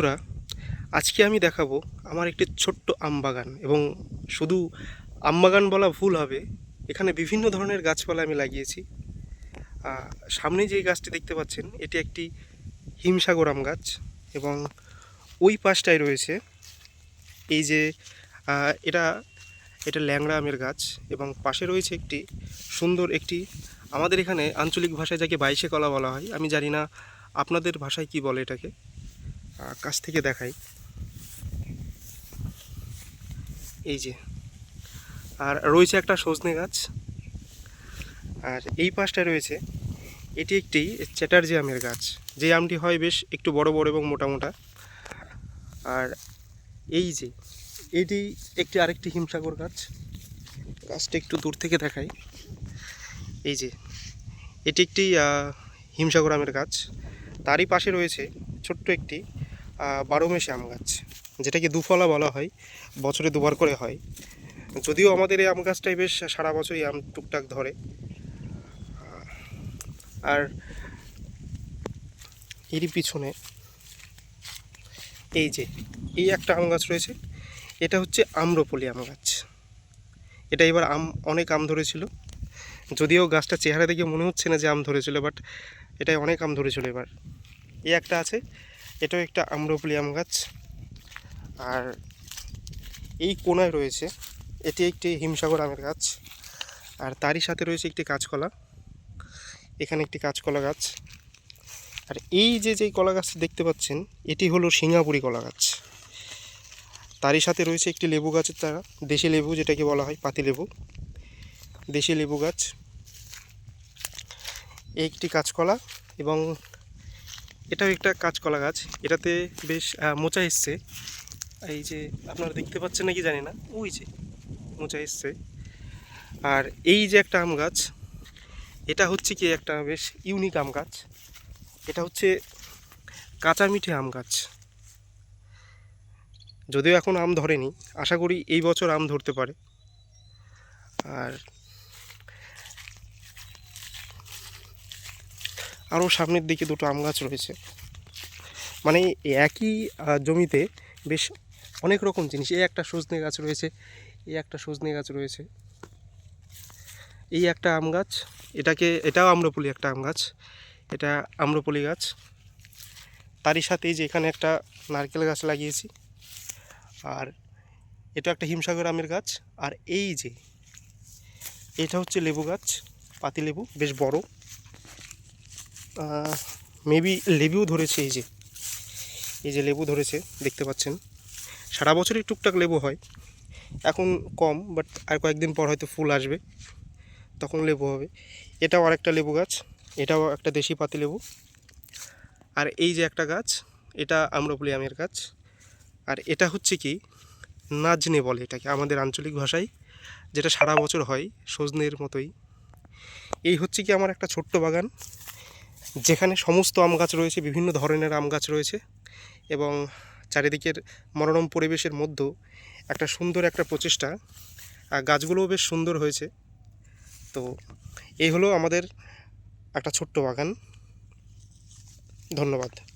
বন্ধুরা, আজকে আমি দেখাবো আমার একটি ছোট্ট আম বাগান এবং শুধু আম বাগান বলা ভুল হবে, এখানে বিভিন্ন ধরনের গাছপালা আমি লাগিয়েছি। সামনে যে গাছটি দেখতে পাচ্ছেন, এটি একটি হিমসাগর আম গাছ এবং ওই পাশটায় রয়েছে এই যে এটা এটা ল্যাংড়া আমের গাছ এবং পাশে রয়েছে একটি সুন্দর একটি, আমাদের এখানে আঞ্চলিক ভাষায় যাকে বাইশে কলা বলা হয়, আমি জানি না আপনাদের ভাষায় কি বলে এটাকে। কাছ থেকে দেখাই। এই যে। আর রয়েছে একটা সজনে গাছ। আর এই পাশটা রয়েছে, এটি একটি চ্যাটার্জি আমের গাছ। যে আমটি হয় বেশ একটু বড় বড় এবং মোটা মোটা। আর এই যে, এটি একটি আরেকটি হিমসাগর গাছ। গাছটা একটু দূর থেকে দেখাই। এই যে, এটি একটি হিমসাগর আমের গাছ। তারই পাশে রয়েছে ছোট্ট একটি আহ, বারোমেশি আম গাছ যেটাকে দুফলা বলা হয় বছরে দুবার করে হয়। যদিও আমাদের এই আম গাছটাই বেশ সারা বছরই আম টুকটাক ধরে। আর এরই পিছনে এই যে এই একটা আম গাছ রয়েছে এটা হচ্ছে আম্রপলি আম গাছ। এটা এবার আম অনেক আম ধরেছিল। যদিও গাছটা চেহারা দেখে মনে হচ্ছে না যে আম ধরেছিল বাট এটাই অনেক আম ধরেছিল এবার। এই একটা আছে এটাও একটা আম্রপলি আম গাছ। আর এই কোনায় রয়েছে, এটি একটি হিমসাগর আমের গাছ। আর তারই সাথে রয়েছে একটি কাঁচকলা। এখানে একটি কাঁচকলা গাছ। আর এই যে যে কলা গাছটি দেখতে পাচ্ছেন, এটি হলো সিঙ্গাপুরি কলা গাছ। তারই সাথে রয়েছে একটি লেবু গাছের তারা দেশি লেবু যেটাকে বলা হয়, পাতি লেবু। দেশি লেবু গাছ। একটি কাঁচকলা এবং এটাও একটা কাঁচকলা গাছ। এটাতে বেশ মোচা এসছে। এই যে আপনারা দেখতে পাচ্ছেন নাকি জানি না। ওই যে মোচা এসছে। আর এই যে একটা আম গাছ, এটা হচ্ছে কি একটা বেশ ইউনিক আম গাছ। এটা হচ্ছে কাঁচা মিঠে আম গাছ। যদিও এখন আম ধরেনি, আশা করি এই বছর আম ধরতে পারে। আর আরও সামনের দিকে দুটো আম গাছ রয়েছে। মানে একই জমিতে বেশ অনেক রকম জিনিস। এই একটা সজনে গাছ রয়েছে, এই একটা সজনে গাছ রয়েছে, এই একটা আম গাছ, এটাকে, এটাও আম্রপলি একটা আম গাছ, এটা আম্রপলি গাছ। তারই সাথে যে এখানে একটা নারকেল গাছ লাগিয়েছি, আর এটা একটা হিমসাগর আমের গাছ, আর এই যে, এটা হচ্ছে লেবু গাছ পাতি লেবু বেশ বড়। মেবি লেবুও ধরেছে এই যে এই যে লেবু ধরেছে, দেখতে পাচ্ছেন। সারা বছরই টুকটাক লেবু হয়, এখন কম বাট আর কয়েকদিন পর হয়তো ফুল আসবে, তখন লেবু হবে। এটাও আরেকটা লেবু গাছ, এটাও একটা দেশি পাতি লেবু। আর এই যে একটা গাছ, এটা আম্রপলি আমের গাছ। আর এটা হচ্ছে কি, নাজনে বলে এটাকে, আমাদের আঞ্চলিক ভাষায়, যেটা সারা বছর হয়, সজনের মতোই। এই হচ্ছে কি আমার একটা ছোট্ট বাগান যেখানে সমস্ত আম গাছ রয়েছে, বিভিন্ন ধরনের আম গাছ রয়েছে এবং চারিদিকের মনোরম পরিবেশের মধ্যেও একটা সুন্দর একটা প্রচেষ্টা। গাছগুলোও বেশ সুন্দর হয়েছে। তো এই হলো আমাদের একটা ছোট্ট বাগান। ধন্যবাদ।